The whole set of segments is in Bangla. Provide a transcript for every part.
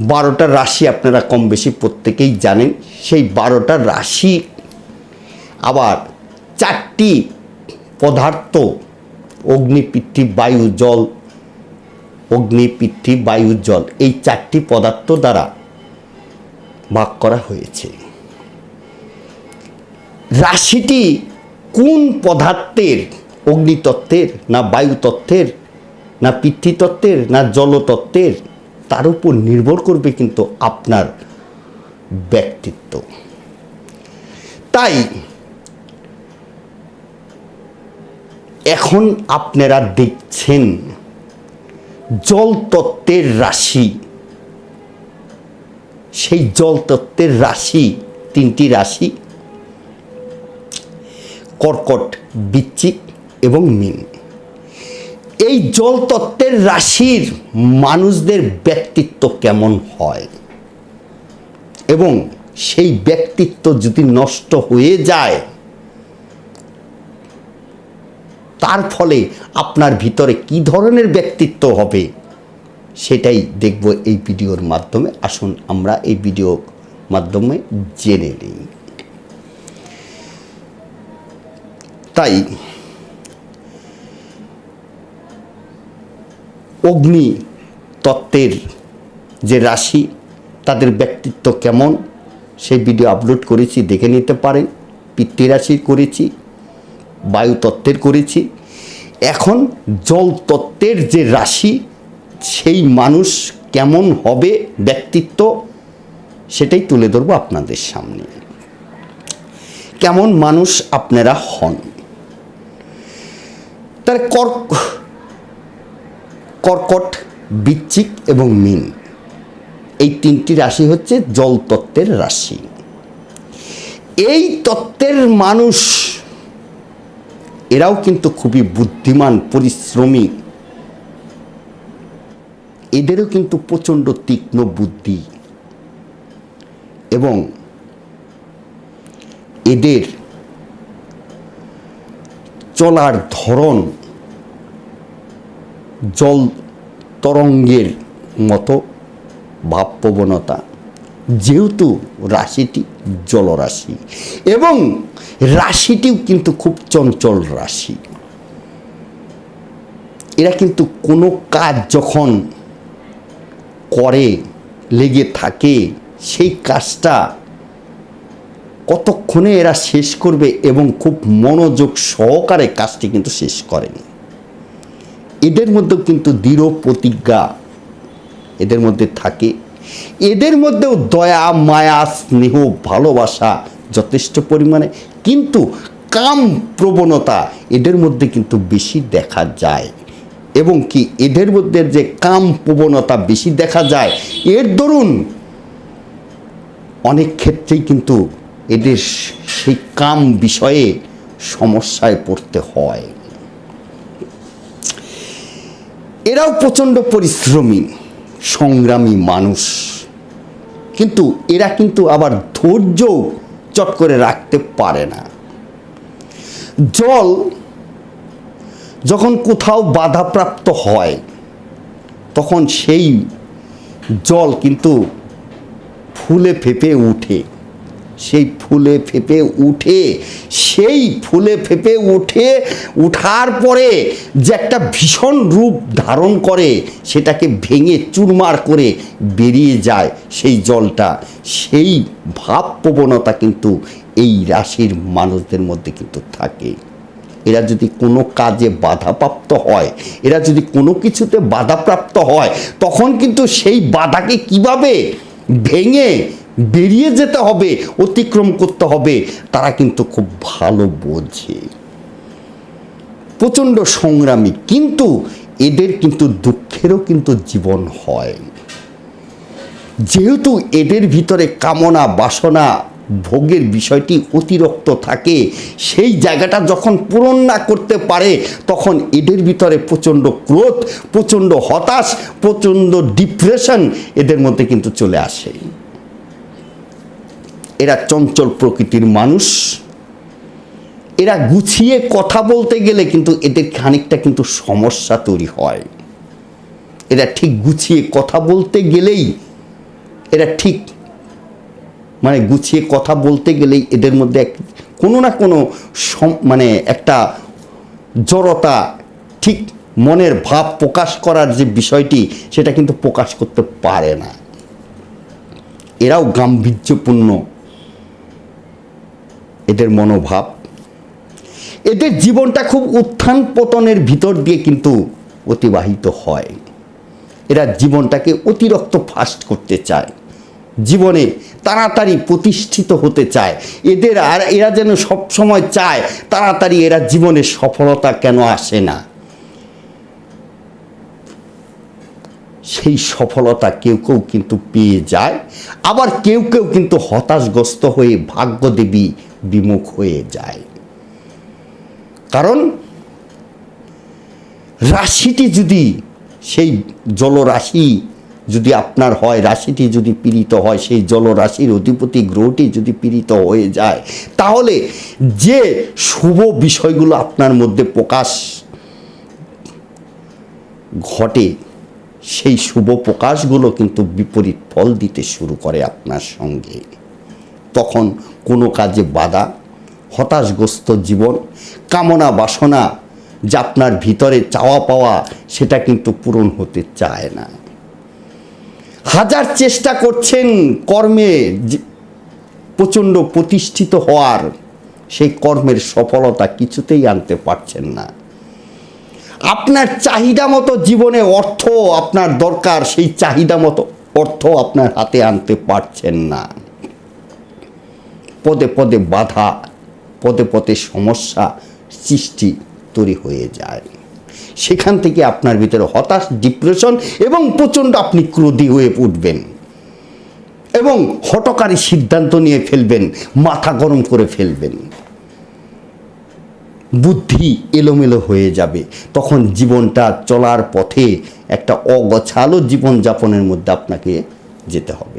বারোটা রাশি আপনারা কম বেশি প্রত্যেকেই জানেন। সেই বারোটা রাশি আবার চারটি পদার্থ, অগ্নি বায়ু, জল, অগ্নি, পৃথিবী, বায়ু, জল, এই চারটি পদার্থ দ্বারা ভাগ করা হয়েছে। রাশিটি কোন পদার্থের? অগ্নিতত্ত্বের না বায়ুতত্ত্বের না পৃথিতত্ত্বের না জলতত্ত্বের? তার উপর নির্ভর করবে কিন্তু আপনার ব্যক্তিত্ব। তাই এখন আপনারা দেখছেন জলতত্ত্বের রাশি। সেই জলতত্ত্বের রাশি, তিনটি রাশি, কর্কট বিচ্ছিক এবং মিন। এই জলতত্ত্বের রাশির মানুষদের ব্যক্তিত্ব কেমন হয়? এবং সেই ব্যক্তিত্ব যদি নষ্ট হয়ে যায়, তার ফলে আপনার ভিতরে কি ধরনের ব্যক্তিত্ব হবে সেটাই দেখব এই ভিডিওর মাধ্যমে। আসুন আমরা এই ভিডিওর মাধ্যমে জেনে নিই। তাই অগ্নি তত্ত্বের যে রাশি, তাদের ব্যক্তিত্ব কেমন, সেই ভিডিও আপলোড করেছি, দেখে নিতে পারেন। পিতৃ রাশির করেছি, বায়ু তত্ত্বের করেছি। এখন জল তত্ত্বের যে রাশি, সেই মানুষ কেমন হবে, ব্যক্তিত্ব, সেটাই তুলে ধরবো আপনাদের সামনে। কেমন মানুষ আপনারা হন? তার কর্ক কর্কট, বিচ্ছিক এবং মিন। এই তিনটি রাশি হচ্ছে জল তত্ত্বের রাশি। এই তত্ত্বের মানুষ, এরাও কিন্তু খুবই বুদ্ধিমান, পরিশ্রমী। এদেরও কিন্তু প্রচণ্ড তীক্ষ্ণ বুদ্ধি। এবং এদের চলার ধরন জল তরঙ্গের মতো ভাবপ্রবণতা। যেহেতু রাশিটি জলরাশি এবং রাশিটিও কিন্তু খুব চঞ্চল রাশি। এরা কিন্তু কোনো কাজ যখন করে, লেগে থাকে, সেই কাজটা কতক্ষণে এরা শেষ করবে এবং খুব মনোযোগ সহকারে কাজটি কিন্তু শেষ করেন। এদের মধ্যেও কিন্তু দৃঢ় প্রতিজ্ঞা এদের মধ্যে থাকে। এদের মধ্যেও দয়া, মায়া, স্নেহ, ভালোবাসা যথেষ্ট পরিমাণে। কিন্তু কাম প্রবণতা এদের মধ্যে কিন্তু বেশি দেখা যায়। এবং কি এদের মধ্যে যে কাম প্রবণতা বেশি দেখা যায়, এর দরুন অনেক ক্ষেত্রেই কিন্তু এদের সেই কাম বিষয়ে সমস্যায় পড়তে হয়। এরাও প্রচণ্ড পরিশ্রমী, সংগ্রামী মানুষ। কিন্তু এরা কিন্তু আবার ধৈর্য চট করে রাখতে পারে না। জল যখন কোথাও বাধাপ্রাপ্ত হয়, তখন সেই জল কিন্তু ফুলে ফেপে উঠে। সেই ফুলে ফেপে উঠে, সেই ফুলে ফেপে উঠে, উঠার পরে যে একটা ভীষণ রূপ ধারণ করে, সেটাকে ভেঙে চুরমার করে বেরিয়ে যায় সেই জলটা। সেই ভাব প্রবণতা কিন্তু এই রাশির মানুষদের মধ্যে কিন্তু থাকে। এরা যদি কোনো কাজে বাধাপ্রাপ্ত হয়, এরা যদি কোনো কিছুতে বাধাপ্রাপ্ত হয়, তখন কিন্তু সেই বাধাকে কীভাবে ভেঙে বেরিয়ে যেতে হবে, অতিক্রম করতে হবে, তারা কিন্তু খুব ভালো বোঝে। প্রচণ্ড সংগ্রামী, কিন্তু এদের কিন্তু দুঃখেরও কিন্তু জীবন হয়। যেহেতু এদের ভিতরে কামনা, বাসনা, ভোগের বিষয়টি অতিরিক্ত থাকে, সেই জায়গাটা যখন পূরণ না করতে পারে, তখন এদের ভিতরে প্রচণ্ড ক্রোধ, প্রচণ্ড হতাশ, প্রচণ্ড ডিপ্রেশন এদের মধ্যে কিন্তু চলে আসে। এরা চঞ্চল প্রকৃতির মানুষ। এরা গুছিয়ে কথা বলতে গেলে কিন্তু এদের খানিকটা কিন্তু সমস্যা তৈরি হয়। এরা ঠিক গুছিয়ে কথা বলতে গেলেই, এরা ঠিক মানে গুছিয়ে কথা বলতে গেলেই এদের মধ্যে এক কোনো না কোনো মানে একটা জড়তা, ঠিক মনের ভাব প্রকাশ করার যে বিষয়টি, সেটা কিন্তু প্রকাশ করতে পারে না। এরাও গাম্ভীর্যপূর্ণ এদের মনোভাব। এদের জীবনটা খুব উত্থান পতনের ভিতর দিয়ে কিন্তু অতিবাহিত হয়। এরা জীবনটাকে অতিরিক্ত ফাস্ট করতে চায়। জীবনে তাড়াতাড়ি প্রতিষ্ঠিত হতে চায়। এদের আর এরা যেন সব সময় চায়, তাড়াতাড়ি এরা জীবনে সফলতা কেন আসে না? সেই সফলতা কেউ কেউ কিন্তু পেয়ে যায়। আবার কেউ কেউ কিন্তু হতাশগ্রস্ত হয়ে ভাগ্যদেবী বিমুখ হয়ে যায়। কারণ রাশিটি যদি সেই জলরাশি যদি আপনার হয়, রাশিটি যদি পীড়িত হয়, সেই জলরাশির অধিপতি গ্রহটি যদি পীড়িত হয়ে যায়, তাহলে যে শুভ বিষয়গুলো আপনার মধ্যে প্রকাশ ঘটে, সেই শুভ প্রকাশগুলো কিন্তু বিপরীত ফল দিতে শুরু করে আপনার সঙ্গে। তখন কোনো কাজে বাধা, হতাশগ্রস্ত জীবন, কামনা বাসনা যা আপনার ভিতরে চাওয়া পাওয়া সেটা কিন্তু পূরণ হতে চায় না। হাজার চেষ্টা করছেন কর্মে প্রচণ্ড প্রতিষ্ঠিত হওয়ার, সেই কর্মের সফলতা কিছুতেই আনতে পারছেন না। আপনার চাহিদা মতো জীবনে অর্থ আপনার দরকার, সেই চাহিদা মতো অর্থ আপনার হাতে আনতে পারছেন না। পদে পদে বাধা, পদে পদে সমস্যা সৃষ্টি তৈরি হয়ে যায়। সেখান থেকে আপনার ভিতরে হতাশ ডিপ্রেশন এবং প্রচণ্ড আপনি ক্রোধী হয়ে উঠবেন এবং হটকারী সিদ্ধান্ত নিয়ে ফেলবেন, মাথা গরম করে ফেলবেন। বুদ্ধি এলোমেলো হয়ে যাবে। তখন জীবনটা চলার পথে একটা অগছালো জীবনযাপনের মধ্যে আপনাকে যেতে হবে।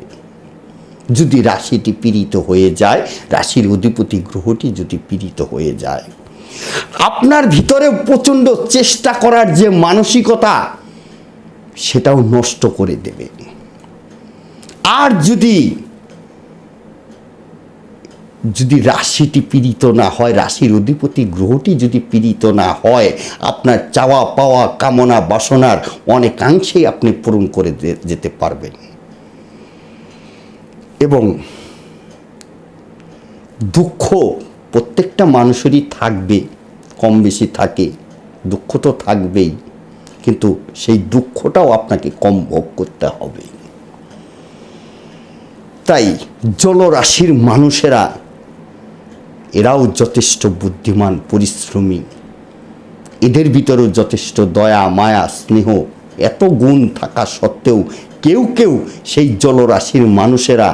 যদি রাশিটি পীড়িত হয়ে যায়, রাশির অধিপতি গ্রহটি যদি পীড়িত হয়ে যায়। আপনার ভিতরে প্রচণ্ড চেষ্টা করার যে মানসিকতা, সেটাও নষ্ট করে দেবে। আর যদি যদি রাশিটি পীড়িত না হয়, রাশির অধিপতি গ্রহটি যদি পীড়িত না হয়, আপনার চাওয়া পাওয়া কামনা বাসনার অনেকাংশেই আপনি পূরণ করে যেতে পারবেন। এবং দুঃখ প্রত্যেকটা মানুষেরই থাকবে, কম বেশি থাকে, দুঃখ তো থাকবেই, কিন্তু সেই দুঃখটাও আপনাকে কম ভোগ করতে হবে। তাই জলরাশির মানুষেরা, এরাও যথেষ্ট বুদ্ধিমান, পরিশ্রমী। এদের ভিতরেও যথেষ্ট দয়া, মায়া, স্নেহ, এত গুণ থাকা সত্ত্বেও কেউ কেউ সেই জলরাশির মানুষেরা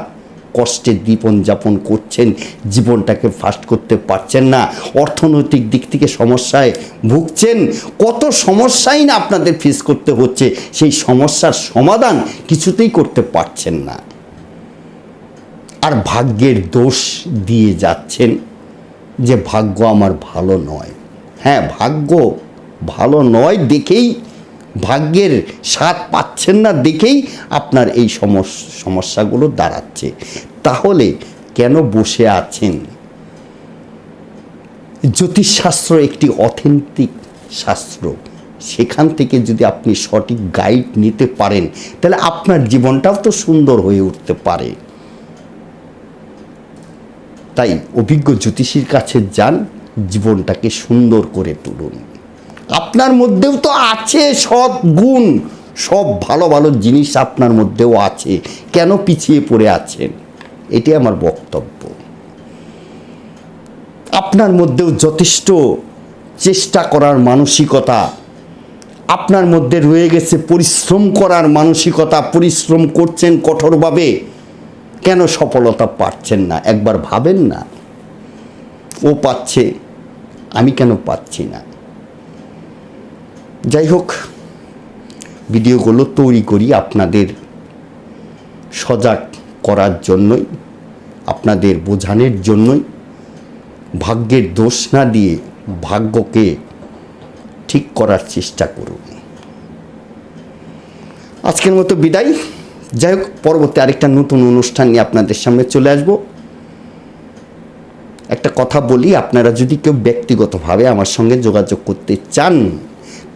কষ্টে জীবনযাপন করছেন, জীবনটাকে ফাস্ট করতে পারছেন না। অর্থনৈতিক দিক থেকে সমস্যায় ভুগছেন। কত সমস্যাই না আপনাদের ফেস করতে হচ্ছে, সেই সমস্যার সমাধান কিছুতেই করতে পারছেন না। আর ভাগ্যের দোষ দিয়ে যাচ্ছেন যে ভাগ্য আমার ভালো নয়। হ্যাঁ ভাগ্য ভালো নয় দেখেই ভাগ্যের স্বাদ পাচ্ছেন না দেখেই আপনার এই সমস- সমস্যাগুলো দাঁড়াচ্ছে। তাহলে কেন বসে আছেন? জ্যোতিষশাস্ত্র একটি অথেন্টিক শাস্ত্র। সেখান থেকে যদি আপনি সঠিক গাইড নিতে পারেন, তাহলে আপনার জীবনটাও তো সুন্দর হয়ে উঠতে পারে। তাই অভিজ্ঞ জ্যোতিষীর কাছে যান, জীবনটাকে সুন্দর করে তুলুন। আপনার মধ্যেও তো আছে সৎ গুণ, সব ভালো ভালো জিনিস আপনার মধ্যেও আছে। কেন পিছিয়ে পড়ে আছেন? এটি আমার বক্তব্য। আপনার মধ্যেও যথেষ্ট চেষ্টা করার মানসিকতা, আপনার মধ্যে রয়ে গেছে পরিশ্রম করার মানসিকতা, পরিশ্রম করছেন কঠোরভাবে, কেন সফলতা পাচ্ছেন না? একবার ভাবেন না। ও পাচ্ছে, আমি কেন পাচ্ছি না? যাই হোক ভিডিওগুলো তৈরি করি আপনাদের সজাগ করার জন্যই, আপনাদের বোঝানোর জন্যই। ভাগ্যের দোষ না দিয়ে ভাগ্যকে ঠিক করার চেষ্টা করুন। আজকের মতো বিদায়। যাই হোক পরবর্তী আরেকটা নতুন অনুষ্ঠান নিয়ে আপনাদের সামনে চলে আসব। একটা কথা বলি, আপনারা যদি কেউ ব্যক্তিগতভাবে আমার সঙ্গে যোগাযোগ করতে চান